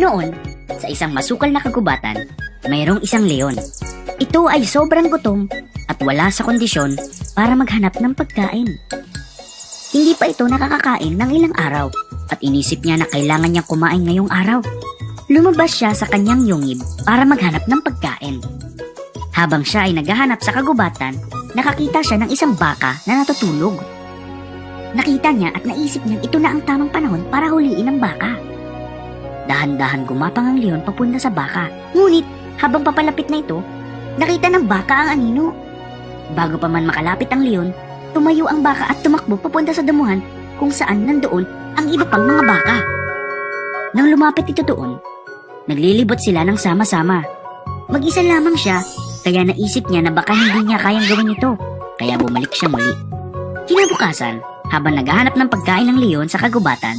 Noon, sa isang masukal na kagubatan, mayroong isang leon. Ito ay sobrang gutom at wala sa kondisyon para maghanap ng pagkain. Hindi pa ito nakakakain ng ilang araw at inisip niya na kailangan niyang kumain ngayong araw. Lumabas siya sa kanyang yungib para maghanap ng pagkain. Habang siya ay naghahanap sa kagubatan, nakakita siya ng isang baka na natutulog. Nakita niya at naisip niya ito na ang tamang panahon para huliin ang baka. Dahan-dahan gumapang ang leon papunta sa baka. Ngunit, habang papalapit na ito, nakita ng baka ang anino. Bago pa man makalapit ang leon, tumayo ang baka at tumakbo papunta sa damuhan kung saan nandoon ang iba pang mga baka. Nang lumapit ito doon, naglilibot sila ng sama-sama. Mag-isa lamang siya, kaya naisip niya na baka hindi niya kayang gawin ito, kaya bumalik siya muli. Kinabukasan, habang naghahanap ng pagkain ng leon sa kagubatan,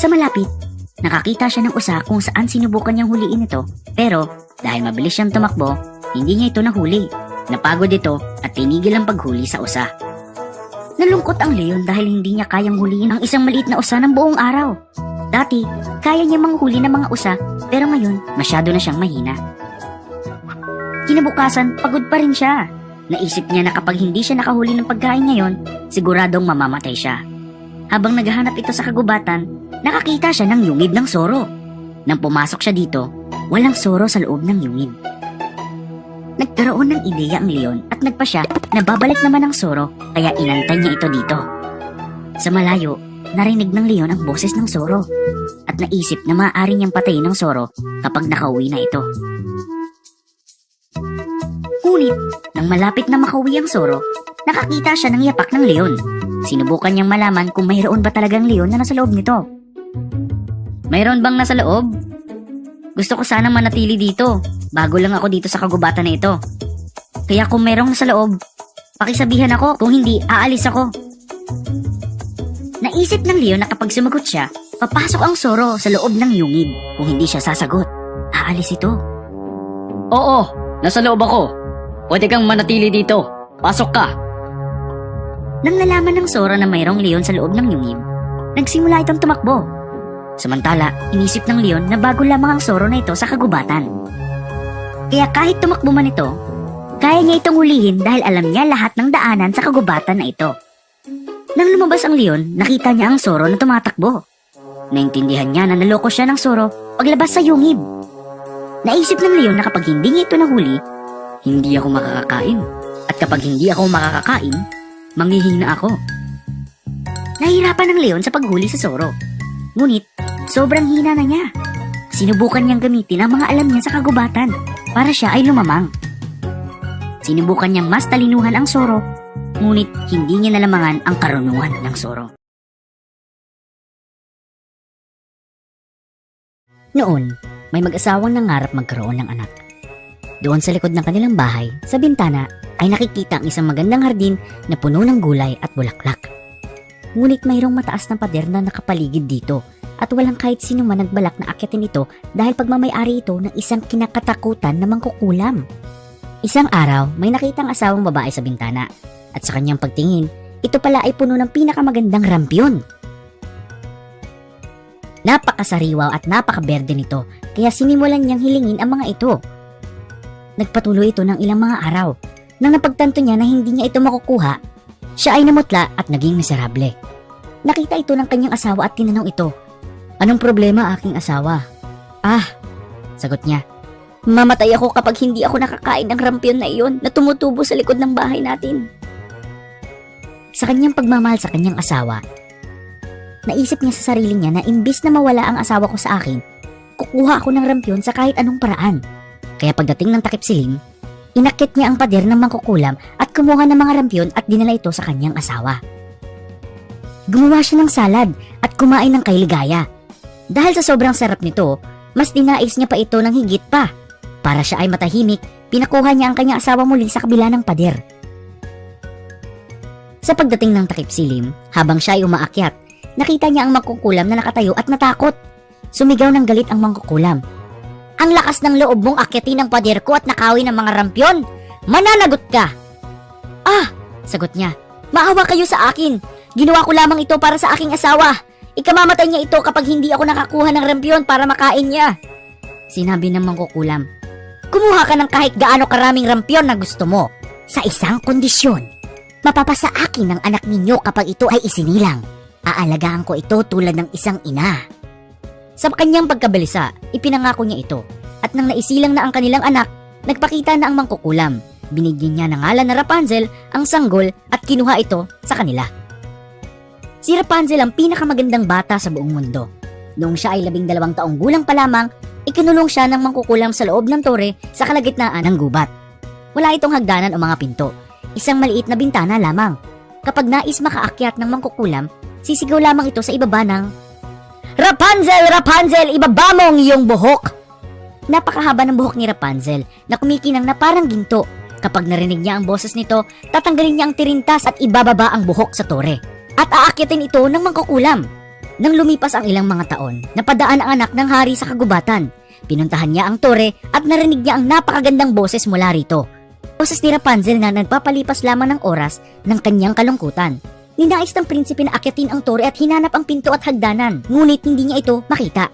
sa malapit, nakakita siya ng usa kung saan sinubukan niyang huliin ito. Pero, dahil mabilis siyang tumakbo, hindi niya ito nahuli. Napagod ito at tinigil ang paghuli sa usa. Nalungkot ang leon dahil hindi niya kayang huliin ang isang maliit na usa ng buong araw. Dati, kaya niya manghuli ng mga usa, pero ngayon, masyado na siyang mahina. Kinabukasan, pagod pa rin siya. Naisip niya na kapag hindi siya nakahuli ng pagkain ngayon, siguradong mamamatay siya. Habang naghahanap ito sa kagubatan, nakakita siya ng yungib ng soro. Nang pumasok siya dito, walang soro sa loob ng yungib. Nagkaroon ng ideya ang leon at nagpa siya na babalik naman ang soro kaya inantay niya ito dito. Sa malayo, narinig ng leon ang boses ng soro at naisip na maaari niyang patayin ng soro kapag nakauwi na ito. Ngunit, nang malapit na makauwi ang Soro, nakakita siya ng yapak ng leon. Sinubukan niyang malaman kung mayroon ba talagang leon na nasa loob nito. Mayroon bang nasa loob? Gusto ko sanang manatili dito. Bago lang ako dito sa kagubatan na ito. Kaya kung mayroong nasa loob, pakisabihan ako. Kung hindi, aalis ako. Naisip ng leon na kapag sumagot siya, papasok ang Soro sa loob ng yungib. Kung hindi siya sasagot, aalis ito. Oo, nasa loob ako. Pwede kang manatili dito. Pasok ka. Nang nalaman ng Sora na mayroong leon sa loob ng yungib, nagsimula itong tumakbo. Samantala, inisip ng leon na bago lamang ang Soro na ito sa kagubatan. Kaya kahit tumakbo man ito, kaya niya itong hulihin dahil alam niya lahat ng daanan sa kagubatan na ito. Nang lumabas ang leon, nakita niya ang Soro na tumatakbo. Naintindihan niya na naloko siya ng Soro paglabas sa yungib. Naisip ng leon na kapag hindi niya ito nahuli, hindi ako makakakain. At kapag hindi ako makakakain, manghihina ako. Nahirapan ng leon sa paghuli sa Soro. Ngunit, sobrang hina na niya. Sinubukan niyang gamitin ang mga alam niya sa kagubatan para siya ay lumamang. Sinubukan niyang mas talinuhan ang Soro, ngunit hindi niya nalamangan ang karunungan ng Soro. Noon, may mag-asawang nangarap magkaroon ng anak. Doon sa likod ng kanilang bahay, sa bintana, ay nakikita ang isang magandang hardin na puno ng gulay at bulaklak. Ngunit mayroong mataas na pader na nakapaligid dito at walang kahit sino man nagbalak na akyatin ito dahil pagmamayari ito ng isang kinakatakutan na mangkukulam. Isang araw, may nakitang asawang babae sa bintana at sa kanyang pagtingin, ito pala ay puno ng pinakamagandang rampyon. Napakasariwaw at napakaberde nito kaya sinimulan niyang hilingin ang mga ito. Nagpatuloy ito ng ilang mga araw. Nang napagtanto niya na hindi niya ito makukuha, siya ay namutla at naging miserable. Nakita ito ng kanyang asawa at tinanong ito, Anong problema aking asawa? Ah, sagot niya. Mamatay ako kapag hindi ako nakakain ng rampyon na iyon na tumutubo sa likod ng bahay natin. Sa kanyang pagmamahal sa kanyang asawa, naisip niya sa sarili niya na imbis na mawala ang asawa ko sa akin, kukuha ako ng rampyon sa kahit anong paraan. Kaya pagdating ng takip silim, inakit niya ang pader ng mangkukulam at kumuha ng mga rampyon at dinala ito sa kanyang asawa. Gumawa siya ng salad at kumain ng kailigaya. Dahil sa sobrang sarap nito, mas dinais niya pa ito ng higit pa. Para siya ay matahimik, pinakuha niya ang kanyang asawa muli sa kabila ng pader. Sa pagdating ng takip silim, habang siya ay umaakyat, nakita niya ang mangkukulam na nakatayo at natakot. Sumigaw ng galit ang mangkukulam. Ang lakas ng loob mong akyatin ang pader ko at nakawin ng mga rampyon. Mananagot ka! Ah! Sagot niya. Maawa kayo sa akin. Ginawa ko lamang ito para sa aking asawa. Ikamamatay niya ito kapag hindi ako nakakuha ng rampyon para makain niya. Sinabi ng mangkukulam. Kumuha ka ng kahit gaano karaming rampyon na gusto mo. Sa isang kondisyon. Mapapasa akin ng anak ninyo kapag ito ay isinilang. Aalagaan ko ito tulad ng isang ina. Sa kanyang pagkabalisa, ipinangako niya ito. At nang naisilang na ang kanilang anak, nagpakita na ang mangkukulam. Binigyan niya ng ngalan na Rapunzel ang sanggol at kinuha ito sa kanila. Si Rapunzel ang pinakamagandang bata sa buong mundo. Noong siya ay labing dalawang taong gulang pa lamang, ikinulong siya ng mangkukulam sa loob ng tore sa kalagitnaan ng gubat. Wala itong hagdanan o mga pinto. Isang maliit na bintana lamang. Kapag nais makaakyat ng mangkukulam, sisigaw lamang ito sa ibaba ng Rapunzel! Rapunzel! Ibaba mo ang iyong buhok! Napakahaba ng buhok ni Rapunzel na kumikinang na parang ginto. Kapag narinig niya ang boses nito, tatanggalin niya ang tirintas at ibababa ang buhok sa tore. At aakyatin ito ng mangkukulam. Nang lumipas ang ilang mga taon, napadaan ang anak ng hari sa kagubatan. Pinuntahan niya ang tore at narinig niya ang napakagandang boses mula rito. Boses ni Rapunzel na nagpapalipas lamang ng oras ng kanyang kalungkutan. Ninais ng prinsipe na akyatin ang tore at hinanap ang pinto at hagdanan, ngunit hindi niya ito makita.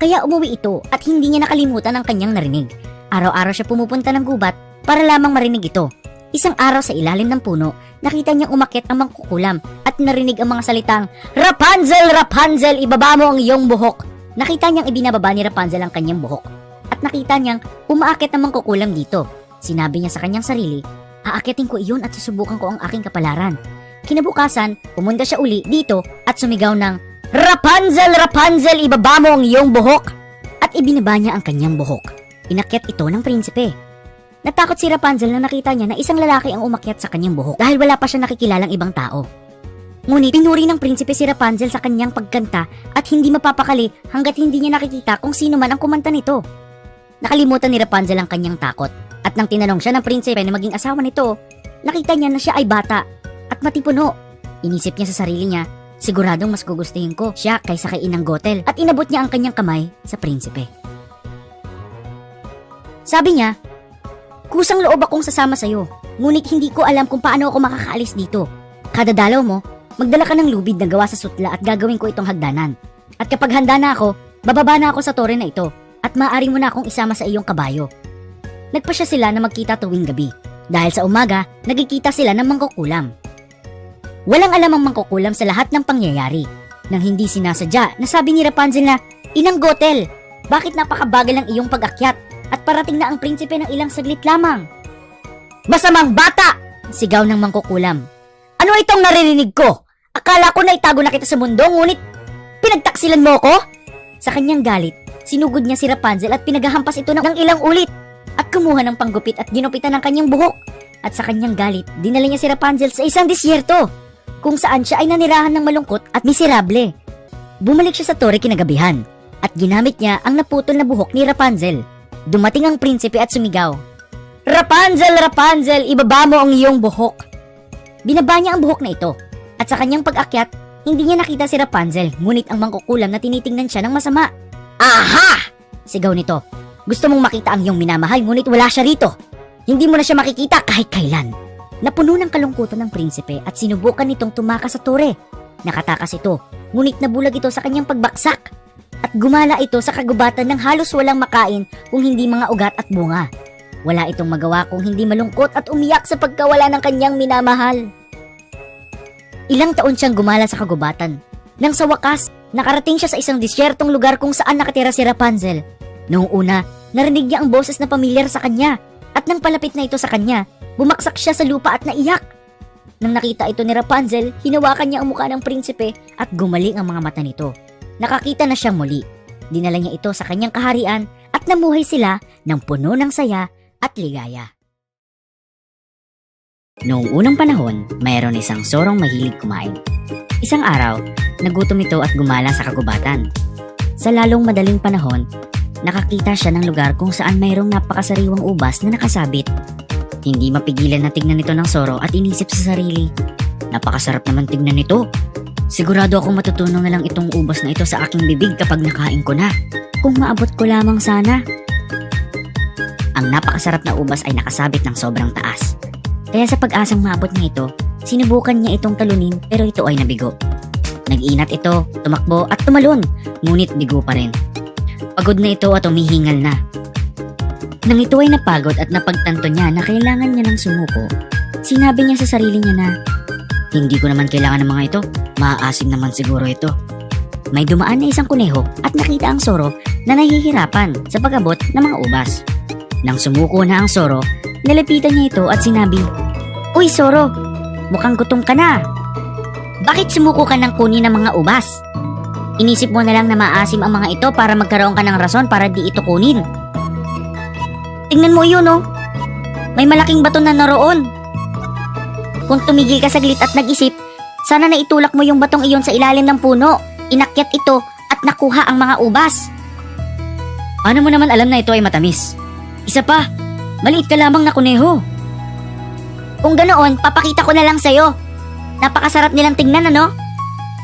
Kaya umuwi ito at hindi niya nakalimutan ang kanyang narinig. Araw-araw siya pumupunta ng gubat para lamang marinig ito. Isang araw sa ilalim ng puno, nakita niyang umakyat ang mangkukulam at narinig ang mga salitang, Rapunzel! Rapunzel! Ibaba mo ang iyong buhok! Nakita niyang ibinababa ni Rapunzel ang kanyang buhok. At nakita niyang umaakyat ang mangkukulam dito. Sinabi niya sa kanyang sarili, Aakyatin ko iyon at susubukan ko ang aking kapalaran. Kinabukasan, pumunta siya uli dito at sumigaw ng, Rapunzel! Rapunzel! Ibaba mo ang iyong buhok! At ibinaba niya ang kanyang buhok. Inakyat ito ng prinsipe. Natakot si Rapunzel na nakita niya na isang lalaki ang umakyat sa kanyang buhok dahil wala pa siya nakikilalang ibang tao. Ngunit pinuri ng prinsipe si Rapunzel sa kanyang pagkanta at hindi mapapakali hanggat hindi niya nakikita kung sino man ang kumanta nito. Nakalimutan ni Rapunzel ang kanyang takot at nang tinanong siya ng prinsipe na maging asawa nito, nakita niya na siya ay bata at matipuno. Inisip niya sa sarili niya, siguradong mas gugustuhin ko siya kaysa kay Inang Gotel at inabot niya ang kanyang kamay sa prinsipe. Sabi niya, kusang loob akong sasama sa'yo, ngunit hindi ko alam kung paano ako makakaalis dito. Kada dalaw mo, magdala ka ng lubid na gawa sa sutla at gagawin ko itong hagdanan. At kapag handa na ako, bababa na ako sa tore na ito at maaari mo na akong isama sa iyong kabayo. Nagpa siya sila na magkita tuwing gabi. Dahil sa umaga, nagkikita sila ng mangkukulam. Walang alam ang mangkukulam sa lahat ng pangyayari. Nang hindi sinasadya, nasabi ni Rapunzel na, Inang Gotel, bakit napakabagal ang iyong pag-akyat at parating na ang prinsipe ng ilang saglit lamang? Masamang bata! Sigaw ng mangkukulam. Ano itong naririnig ko? Akala ko na itago na kita sa mundo, ngunit pinagtaksilan mo ko? Sa kanyang galit, sinugod niya si Rapunzel at pinagahampas ito ng ilang ulit at kumuha ng panggupit at ginupitan ng kanyang buhok. At sa kanyang galit, dinala niya si Rapunzel sa isang disyerto kung saan siya ay nanirahan ng malungkot at miserable. Bumalik siya sa tore kinagabihan at ginamit niya ang naputol na buhok ni Rapunzel. Dumating ang prinsipe at sumigaw. Rapunzel, Rapunzel, ibaba mo ang iyong buhok. Binaba niya ang buhok na ito at sa kanyang pag-akyat, hindi niya nakita si Rapunzel ngunit ang mangkukulam na tinitingnan siya ng masama. Aha! Sigaw nito. Gusto mong makita ang iyong minamahal ngunit wala siya rito. Hindi mo na siya makikita kahit kailan. Napuno ng kalungkutan ng prinsipe at sinubukan nitong tumakas sa tore. Nakatakas ito, ngunit nabulag ito sa kanyang pagbaksak. At gumala ito sa kagubatan ng halos walang makain kung hindi mga ugat at bunga. Wala itong magawa kung hindi malungkot at umiyak sa pagkawala ng kanyang minamahal. Ilang taon siyang gumala sa kagubatan. Nang sa wakas, nakarating siya sa isang disyertong lugar kung saan nakatira si Rapunzel. Noong una, narinig niya ang boses na pamilyar sa kanya at nang palapit na ito sa kanya, bumaksak siya sa lupa at naiyak. Nang nakita ito ni Rapunzel, hinawakan niya ang mukha ng prinsipe at gumaling ang mga mata nito. Nakakita na siyang muli. Dinala niya ito sa kanyang kaharian at namuhay sila ng puno ng saya at ligaya. Noong unang panahon, mayroon isang sorong mahilig kumain. Isang araw, nagutom ito at gumala sa kagubatan. Sa lalong madaling panahon, nakakita siya ng lugar kung saan mayroong napakasariwang ubas na nakasabit. Hindi mapigilan na tignan ito ng soro at inisip sa sarili. Napakasarap naman tignan nito. Sigurado akong matutunan na lang itong ubas na ito sa aking bibig kapag nakain ko na. Kung maabot ko lamang sana. Ang napakasarap na ubas ay nakasabit ng sobrang taas. Kaya sa pag-asang maabot niya ito, sinubukan niya itong talunin pero ito ay nabigo. Nag-inat ito, tumakbo at tumalon, ngunit bigo pa rin. Pagod na ito at umihingal na. Nang ito ay napagod at napagtanto niya na kailangan niya ng sumuko, sinabi niya sa sarili niya na, Hindi ko naman kailangan ng mga ito, maaasim naman siguro ito. May dumaan na isang kuneho at nakita ang soro na nahihirapan sa pag-abot ng mga ubas. Nang sumuko na ang soro, nalapitan niya ito at sinabi, Uy soro, mukhang gutom ka na. Bakit sumuko ka ng kunin ng mga ubas? Inisip mo na lang na maasim ang mga ito para magkaroon ka ng rason para di ito kunin. Tingnan mo yun, oh. May malaking bato na naroon. Kung tumigil ka saglit at nag-isip, sana na itulak mo yung batong iyon sa ilalim ng puno. Inakyat ito at nakuha ang mga ubas. Paano mo naman alam na ito ay matamis? Isa pa, maliit ka lamang na kuneho. Kung ganoon, papakita ko na lang sa'yo. Napakasarap nilang tingnan, ano?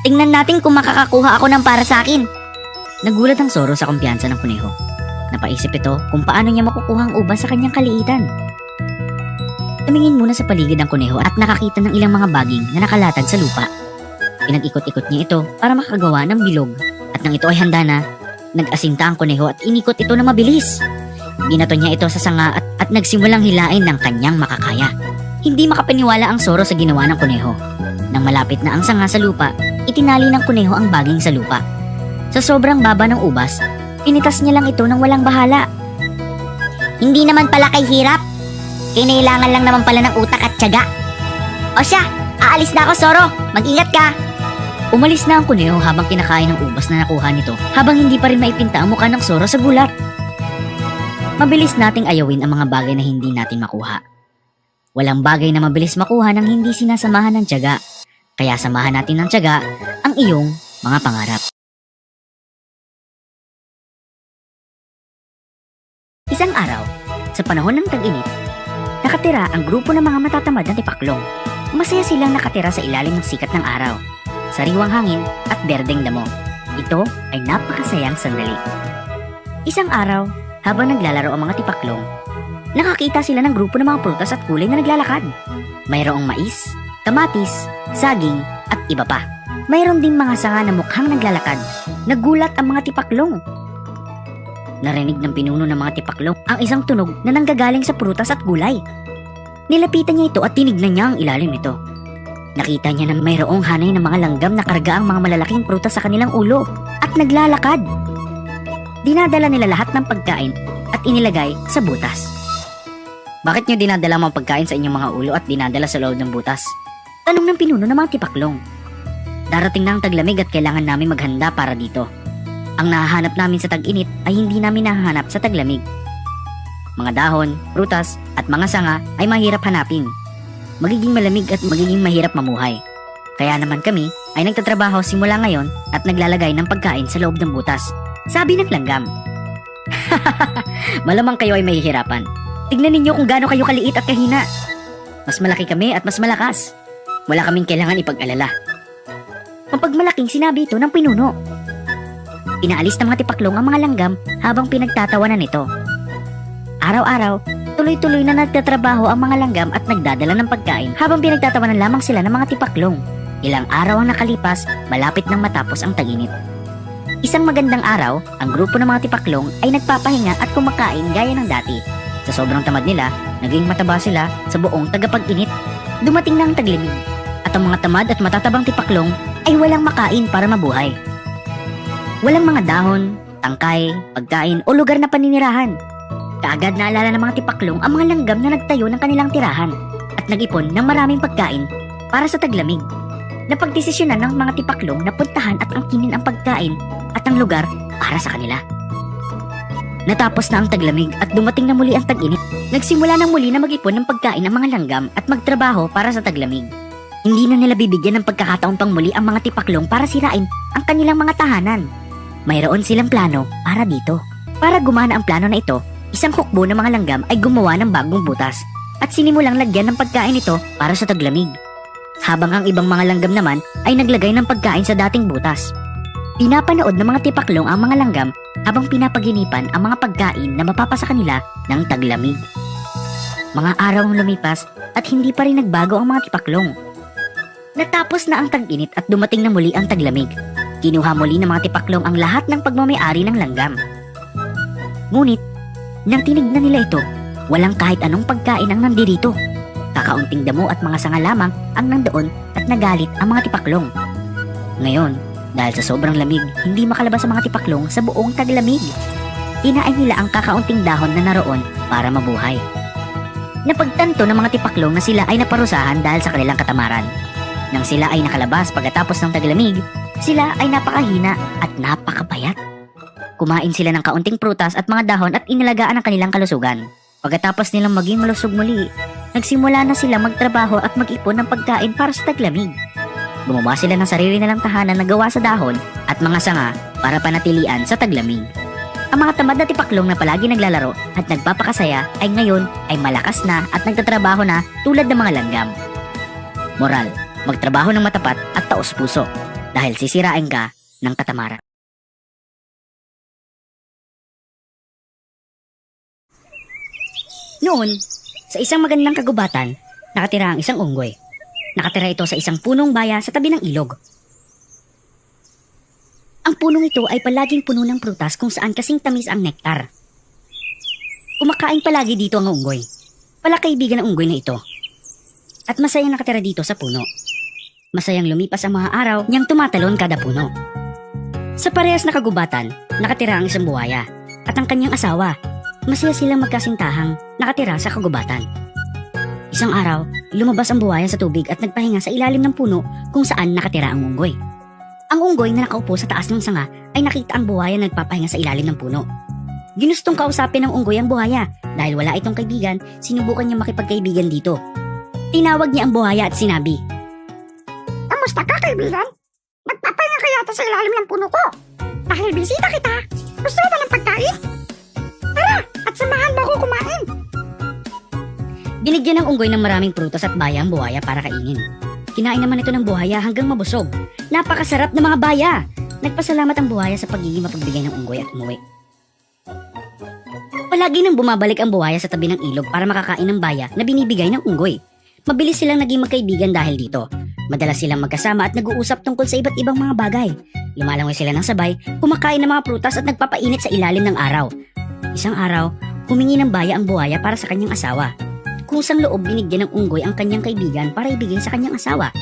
Tingnan natin kung makakakuha ako ng para sa akin. Nagulat ang Soro sa kumpiyansa ng kuneho. Napaisip ito kung paano niya makukuha ang ubas sa kanyang kaliitan. Tumingin muna sa paligid ng kuneho at nakakita ng ilang mga baging na nakalatag sa lupa. Pinag-ikot-ikot niya ito para makagawa ng bilog at nang ito ay handa na, nag-asinta ang kuneho at inikot ito na mabilis. Ginato niya ito sa sanga at, at nagsimulang hilain ng kanyang makakaya. Hindi makapaniwala ang Soro sa ginawa ng kuneho. Nang malapit na ang sanga sa lupa, itinali ng kuneho ang baging sa lupa. Sa sobrang baba ng ubas, pinitas niya lang ito ng walang bahala. Hindi naman pala kay hirap. Kinailangan lang naman pala ng utak at tiyaga. O siya, aalis na ako, Soro. Mag-ingat ka. Umalis na ang kuneho habang kinakain ng ubas na nakuha nito habang hindi pa rin maipinta ang mukha ng Soro sa gulat. Mabilis nating ayawin ang mga bagay na hindi natin makuha. Walang bagay na mabilis makuha nang hindi sinasamahan ng tiyaga. Kaya samahan natin ng tiyaga ang iyong mga pangarap. Isang araw, sa panahon ng tag-init, nakatira ang grupo ng mga matatamad na tipaklong. Masaya silang nakatira sa ilalim ng sikat ng araw, sariwang hangin at berdeng damo. Ito ay napakasayang sandali. Isang araw, habang naglalaro ang mga tipaklong, nakakita sila ng grupo ng mga prutas at kulay na naglalakad. Mayroong mais, kamatis, saging at iba pa. Mayroon din mga sanga na mukhang naglalakad. Nagulat ang mga tipaklong. Narinig ng pinuno ng mga tipaklong ang isang tunog na nanggagaling sa prutas at gulay. Nilapitan niya ito at tinignan niya ang ilalim nito. Nakita niya na mayroong hanay ng mga langgam na karga ang mga malalaking prutas sa kanilang ulo at naglalakad. Dinadala nila lahat ng pagkain at inilagay sa butas. Bakit niyo dinadala mga pagkain sa inyong mga ulo at dinadala sa loob ng butas? Tanong ng pinuno ng mga tipaklong. Darating na ang taglamig at kailangan namin maghanda para dito. Ang nahahanap namin sa tag-init ay hindi namin nahahanap sa taglamig. Mga dahon, prutas, at mga sanga ay mahirap hanapin. Magiging malamig at magiging mahirap mamuhay. Kaya naman kami ay nagtatrabaho simula ngayon at naglalagay ng pagkain sa loob ng butas. Sabi ng langgam. Malamang kayo ay mahihirapan. Tignan ninyo kung gaano kayo kaliit at kahina. Mas malaki kami at mas malakas. Wala kaming kailangan ipag-alala. Mapagmalaking sinabi ito ng pinuno. Pinaalis ng mga tipaklong ang mga langgam habang pinagtatawanan nito. Araw-araw, tuloy-tuloy na nagtatrabaho ang mga langgam at nagdadala ng pagkain habang pinagtatawanan lamang sila ng mga tipaklong. Ilang araw ang nakalipas, malapit nang matapos ang taginit. Isang magandang araw, ang grupo ng mga tipaklong ay nagpapahinga at kumakain gaya ng dati. Sa sobrang tamad nila, naging mataba sila sa buong tagapag-init. Dumating na ang taglimig at ang mga tamad at matatabang tipaklong ay walang makain para mabuhay. Walang mga dahon, tangkay, pagkain o lugar na paninirahan. Kaagad naalala ng mga tipaklong ang mga langgam na nagtayo ng kanilang tirahan at nag-ipon ng maraming pagkain para sa taglamig. Napagdesisyonan ng mga tipaklong na puntahan at angkinin ang pagkain at ang lugar para sa kanila. Natapos na ang taglamig at dumating na muli ang tag-init. Nagsimula ng muli na mag-ipon ng pagkain ng mga langgam at magtrabaho para sa taglamig. Hindi na nila bibigyan ng pagkakataon pang muli ang mga tipaklong para sirain ang kanilang mga tahanan. Mayroon silang plano para dito. Para gumana ang plano na ito, isang hukbo ng mga langgam ay gumawa ng bagong butas at sinimulang lagyan ng pagkain ito para sa taglamig. Habang ang ibang mga langgam naman ay naglagay ng pagkain sa dating butas. Pinapanood ng mga tipaklong ang mga langgam habang pinapaginipan ang mga pagkain na mapapasa kanila ng taglamig. Mga araw ang lumipas at hindi pa rin nagbago ang mga tipaklong. Natapos na ang tag-init at dumating na muli ang taglamig. Kinuha muli ng mga tipaklong ang lahat ng pagmamayari ng langgam. Ngunit, nang tinignan nila ito, walang kahit anong pagkain ang nandirito. Kakaunting damo at mga sanga lamang ang nandoon at nagalit ang mga tipaklong. Ngayon, dahil sa sobrang lamig, hindi makalabas ang mga tipaklong sa buong taglamig. Kinain nila ang kakaunting dahon na naroon para mabuhay. Napagtanto ng mga tipaklong na sila ay naparusahan dahil sa kanilang katamaran. Nang sila ay nakalabas pagkatapos ng taglamig, sila ay napakahina at napakapayat. Kumain sila ng kaunting prutas at mga dahon at inalagaan ang kanilang kalusugan. Pagkatapos nilang maging malusog muli, nagsimula na sila magtrabaho at mag-ipon ng pagkain para sa taglamig. Gumawa sila ng sarili nilang tahanan na gawa sa dahon at mga sanga para panatilian sa taglamig. Ang mga tamad na tipaklong na palagi naglalaro at nagpapakasaya ay ngayon ay malakas na at nagtatrabaho na tulad ng mga langgam. Moral, magtrabaho ng matapat at taos puso dahil sisirain ka ng katamaran. Noon, sa isang magandang kagubatan, nakatira ang isang unggoy. Nakatira ito sa isang punong baya sa tabi ng ilog. Ang punong ito ay palaging puno ng prutas kung saan kasing tamis ang nektar. Kumakain palagi dito ang unggoy. Palakaibigan ng unggoy na ito. At masayang nakatira dito sa puno. Masayang lumipas ang mga araw niyang tumatalon kada puno. Sa parehas na kagubatan, nakatira ang isang buhaya at ang kanyang asawa. Masaya silang magkasintahang nakatira sa kagubatan. Isang araw, lumabas ang buhaya sa tubig at nagpahinga sa ilalim ng puno kung saan nakatira ang unggoy. Ang unggoy na nakaupo sa taas ng sanga ay nakita ang buhaya na nagpapahinga sa ilalim ng puno. Ginustong kausapin ng unggoy ang buhaya dahil wala itong kaibigan, sinubukan niya makipagkaibigan dito. Tinawag niya ang buhaya at sinabi, Kamusta ka, kaibigan? Nagpapahinga ka yata sa ilalim ng puno ko. Dahil bisita kita, gusto mo ba ng pagkain? Tara, at samahan mo ako kumain. Binigyan ng unggoy ng maraming prutas at baya ang buhaya para kainin. Kinain naman ito ng buhaya hanggang mabusog. Napakasarap ng mga baya! Nagpasalamat ang buhaya sa pagiging mapagbigay ng unggoy at umuwi. Palagi nang bumabalik ang buhaya sa tabi ng ilog para makakain ng baya na binibigay ng unggoy. Mabilis silang naging magkaibigan dahil dito. Madalas silang magkasama at nag-uusap tungkol sa iba't ibang mga bagay. Lumalangoy sila ng sabay, kumakain ng mga prutas at nagpapainit sa ilalim ng araw. Isang araw, humingi ng baya ang buhaya para sa kanyang asawa. Kusang loob binigyan ng unggoy ang kanyang kaibigan para ibigay sa kanyang asawa.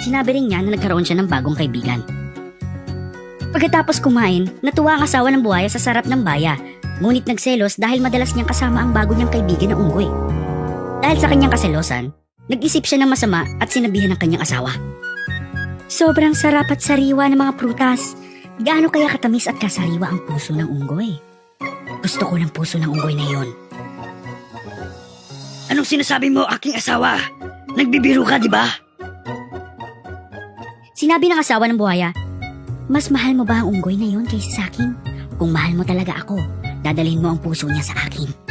Sinabi rin niya na nagkaroon siya ng bagong kaibigan. Pagkatapos kumain, natuwa ang asawa ng buhaya sa sarap ng baya. Ngunit nagselos dahil madalas niyang kasama ang bago niyang kaibigan na unggoy. Dahil sa kanyang kaselosan, nag-isip siya ng masama at sinabihan ng kanyang asawa. Sobrang sarap at sariwa ng mga prutas. Gaano kaya katamis at kasariwa ang puso ng unggoy? Gusto ko ng puso ng unggoy na yon. Anong sinasabi mo, aking asawa? Nagbibiro ka, di ba? Sinabi ng asawa ng buhaya, Mas mahal mo ba ang unggoy na yon kaysa sa akin? Kung mahal mo talaga ako, dadalhin mo ang puso niya sa akin.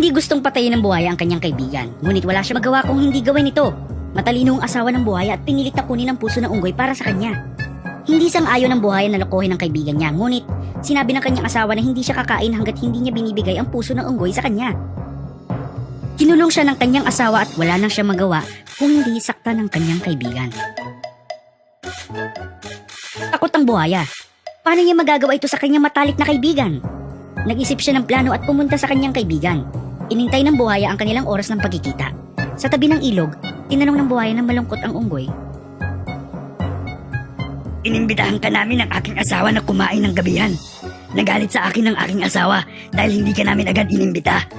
Hindi gustong patayin ng buhaya ang kanyang kaibigan, ngunit wala siya magawa kung hindi gawin ito. Matalino ang asawa ng buhaya at pinilit na kunin ang puso ng unggoy para sa kanya. Hindi sang ayon ng buhaya na lokohin ang kaibigan niya, ngunit sinabi ng kanyang asawa na hindi siya kakain hanggat hindi niya binibigay ang puso ng unggoy sa kanya. Kinulong siya ng kanyang asawa at wala nang siya magawa kung hindi sakta ng kanyang kaibigan. Takot ang buhaya. Paano niya magagawa ito sa kanyang matalik na kaibigan? Nag-isip siya ng plano at pumunta sa kanyang kaibigan. Inintay ng buhaya ang kanilang oras ng pagkikita. Sa tabi ng ilog, tinanong ng buhaya na malungkot ang unggoy. Inimbitahan ka namin ng aking asawa na kumain ng gabihan. Nagalit sa akin ng aking asawa dahil hindi ka namin agad inimbita.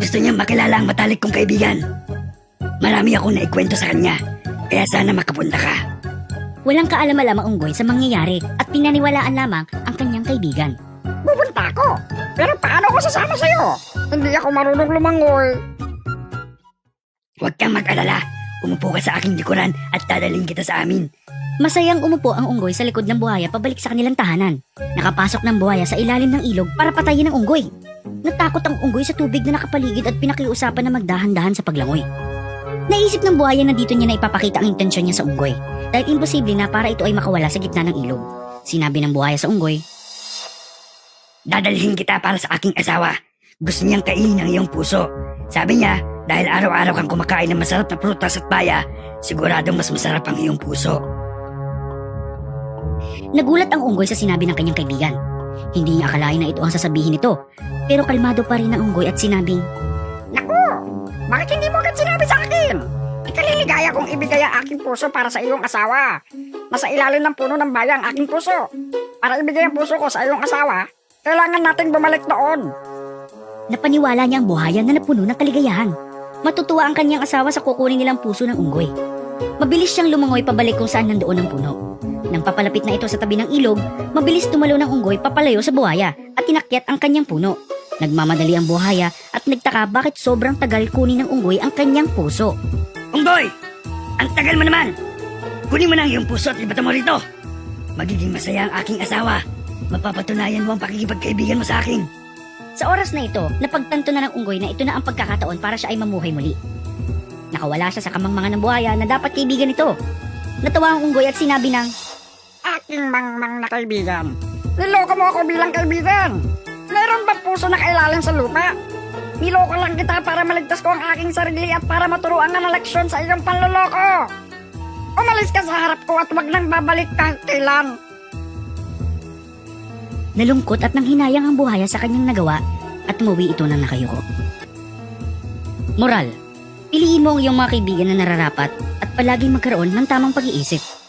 Gusto niyang makilala ang matalik kong kaibigan. Marami akong naikwento sa kanya, kaya sana makapunta ka. Walang kaalam-alam ang unggoy sa mangyayari at pinaniwalaan lamang ang kanyang kaibigan. Pupunta ako. Pero paano ako sasama sa'yo? Hindi ako marunong lumangoy. Huwag kang mag-alala. Umupo ka sa aking likuran at dadaling kita sa amin. Masayang umupo ang unggoy sa likod ng buhaya pabalik sa kanilang tahanan. Nakapasok ng buhaya sa ilalim ng ilog para patayin ang unggoy. Natakot ang unggoy sa tubig na nakapaligid at pinakiusapan na magdahan-dahan sa paglangoy. Naisip ng buhaya na dito niya na ipapakita ang intensyon niya sa unggoy dahil imposible na para ito ay makawala sa gitna ng ilog. Sinabi ng buhaya sa unggoy, Dadalhin kita para sa aking asawa. Gusto niyang kainin ang iyong puso. Sabi niya, dahil araw-araw kang kumakain ng masarap na prutas at baya, siguradong mas masarap ang iyong puso. Nagulat ang unggoy sa sinabi ng kanyang kaibigan. Hindi niya akalain na ito ang sasabihin nito. Pero kalmado pa rin ang unggoy at sinabing, Naku, bakit hindi mo agad sinabi sa akin? Ikaliligaya kong ibigay ang aking puso para sa iyong asawa. Nasa ilalim ng puno ng bayang aking puso. Para ibigay ang puso ko sa iyong asawa, kailangan nating bumalik doon. Napaniwala niya ang buhaya na napuno ng kaligayahan. Matutuwa ang kanyang asawa sa kukunin nilang puso ng unggoy. Mabilis siyang lumangoy pabalik kung saan nandoon ang puno. Nang papalapit na ito sa tabi ng ilog, mabilis tumalo ng unggoy papalayo sa buhaya at tinakyat ang kanyang puno. Nagmamadali ang buhaya at nagtaka bakit sobrang tagal kunin ng unggoy ang kanyang puso. Unggoy! Ang tagal mo naman! Kunin mo na ang iyong puso at ibata mo rito. Magiging masaya ang aking asawa. Mapapatunayan mo ang pakikipagkaibigan mo sa akin. Sa oras na ito, napagtanto na ng unggoy na ito na ang pagkakataon para siya ay mamuhay muli. Nakawala siya sa kamangmangan ng buhaya na dapat kaibigan ito. Natawa ang unggoy at sinabi ng, Aking mangmang na kaibigan. Niloko mo ako bilang kaibigan. Meron ba puso na kailalim sa lupa? Niloko lang kita para maligtas ko ang aking sarili at para maturuan ng leksyon sa iyong panloloko. Umalis ka sa harap ko at wag nang babalik kahit kailan. Nalungkot at nanghinayang ang buhaya sa kanyang nagawa at umuwi ito ng nakayuko. Moral, piliin mo ang iyong mga kaibigan na nararapat at palaging magkaroon ng tamang pag-iisip.